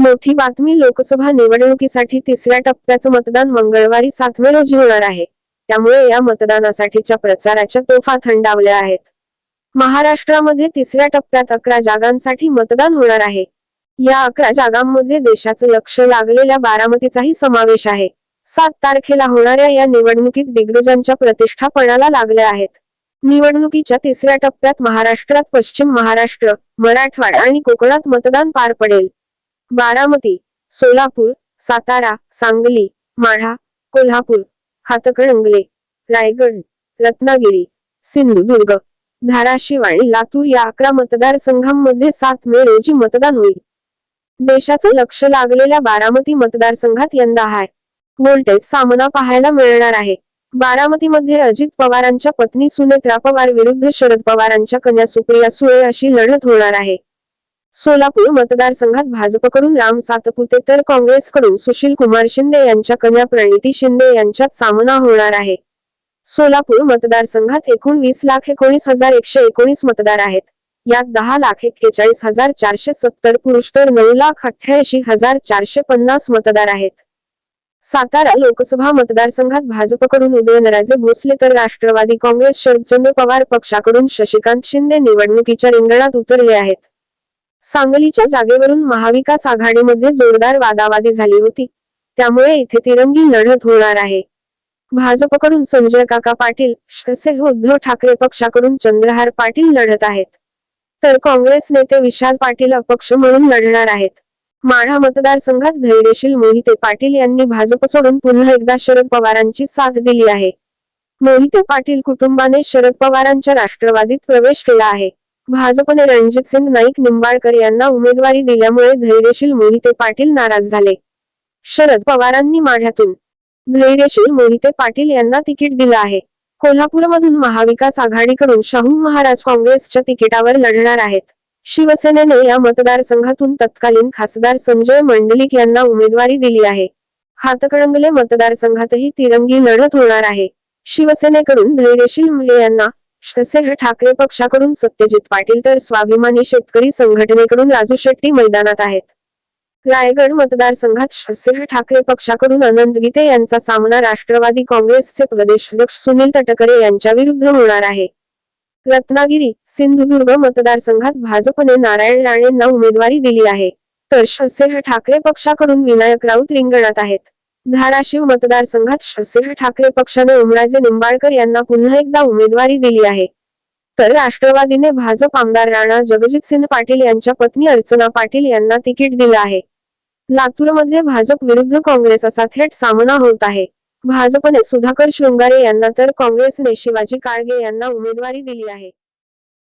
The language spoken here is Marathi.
मोठी बातमी लोकसभा निवडणुकीसाठी तिसऱ्या टप्प्याचं मतदान मंगळवारी सात मे रोजी होणार आहे. त्यामुळे या मतदानासाठीच्या प्रचाराच्या तोफा थंडावल्या आहेत. महाराष्ट्रामध्ये तिसऱ्या टप्प्यात अकरा जागांसाठी मतदान होणार आहे. या अकरा जागांमध्ये देशाचं लक्ष लागलेल्या बारामतीचाही समावेश आहे. सात तारखेला होणाऱ्या या निवडणुकीत दिग्गजांच्या प्रतिष्ठापणाला लागल्या आहेत. निवडणुकीच्या तिसऱ्या टप्प्यात महाराष्ट्रात पश्चिम महाराष्ट्र मराठवाडा आणि कोकणात मतदान पार पडेल. बारामती सोलापूर सातारा सांगली माढा कोल्हापूर हातकणंगले रायगड रत्नागिरी सिंधुदुर्ग धाराशिव आणि लातूर या अकरा मतदारसंघांमध्ये सात मे रोजी मतदान होईल. देशाचं लक्ष लागलेल्या बारामती मतदारसंघात यंदा हाय. व्होल्टेज सामना पाहायला मिळणार आहे. बारामतीमध्ये अजित पवारांच्या पत्नी सुनेत्रा पवार विरुद्ध शरद पवारांच्या कन्या सुप्रिया सुळे अशी लढत होणार आहे. सोलापूर मतदारसंघात भाजपकडून राम सातपुते तर काँग्रेसकडून सुशील कुमार शिंदे यांच्या कन्या प्रणिती शिंदे यांच्यात सामना होणार आहे. सोलापूर मतदारसंघात एकूण वीस लाख एकोणीस हजार एकशे एकोणीस मतदार आहेत. यात दहा लाख एक्केचाळीस हजार चारशे सत्तर पुरुष तर नऊ लाख अठ्ठ्याऐंशी हजार चारशे पन्नास मतदार आहेत. सातारा लोकसभा मतदारसंघात भाजपकडून उदयनराजे भोसले तर राष्ट्रवादी काँग्रेस शरदचंद्र पवार पक्षाकडून शशिकांत शिंदे निवडणुकीच्या रिंगणात उतरले आहेत. सांगलीच्या जागेवरून महाविकास आघाडीमध्ये जोरदार वादावादी झाली होती. त्यामुळे इथे तिरंगी लढत होणार आहे. भाजपकडून संजय काका पाटील शिवसेना उद्धव ठाकरे पक्षाकडून चंद्रहार पाटील लढत आहेत. तर काँग्रेस नेते विशाल पाटील अपक्ष म्हणून लढणार आहेत. माढा मतदारसंघात धैर्यशील मोहिते पाटील यांनी भाजप सोडून पुन्हा एकदा शरद पवारांची साथ दिली आहे. मोहिते पाटील कुटुंबाने शरद पवारांच्या राष्ट्रवादीत प्रवेश केला आहे. भाजपने रणजित सिंग नाईक निंबाळकर यांना उमेदवारी दिल्यामुळे धैर्यशील मोहिते पाटील नाराज झाले. शरद पवारांनी माढ्यातून धैर्यशील मोहिते पाटील यांना तिकीट दिलं आहे. कोल्हापूरमधून महाविकास आघाडीकडून शाहू महाराज काँग्रेसच्या तिकिटावर लढणार आहेत. शिवसेनेने या मतदारसंघातून तत्कालीन खासदार संजय मंडलिक यांना उमेदवारी दिली आहे. हातकणंगले मतदारसंघातही तिरंगी लढत होणार आहे. शिवसेनेकडून धैर्यशील मुले यांना शिवसेना ठाकरे पक्षाकडून सत्यजित पाटील तर स्वाभिमानी शेतकरी संघटनेकडून राजू शेट्टी मैदानात आहेत. रायगड मतदारसंघात शिवसेना ठाकरे पक्षाकडून अनंत गीते यांचा सामना राष्ट्रवादी काँग्रेसचे प्रदेशाध्यक्ष सुनील तटकरे यांच्या विरुद्ध होणार आहे. रत्नागिरी सिंधुदुर्ग मतदारसंघात भाजपने नारायण राणेंना उमेदवारी दिली आहे. तर शिवसेना ठाकरे पक्षाकडून विनायक राऊत रिंगणात आहेत. धाराशिव मतदारसंघात शिवसेना ठाकरे पक्षाने उमराजे निंबाळकर यांना पुन्हा एकदा उमेदवारी दिली आहे. तर राष्ट्रवादीने भाजप आमदार राणा जगजितसिंह पाटील यांच्या पत्नी अर्चना पाटील यांना तिकीट दिलं आहे. लातूरमध्ये भाजप विरुद्ध काँग्रेस असा थेट सामना होत आहे. भाजपने सुधाकर शृंगारे यांना तर काँग्रेसने शिवाजी काळगे यांना उमेदवारी दिली आहे.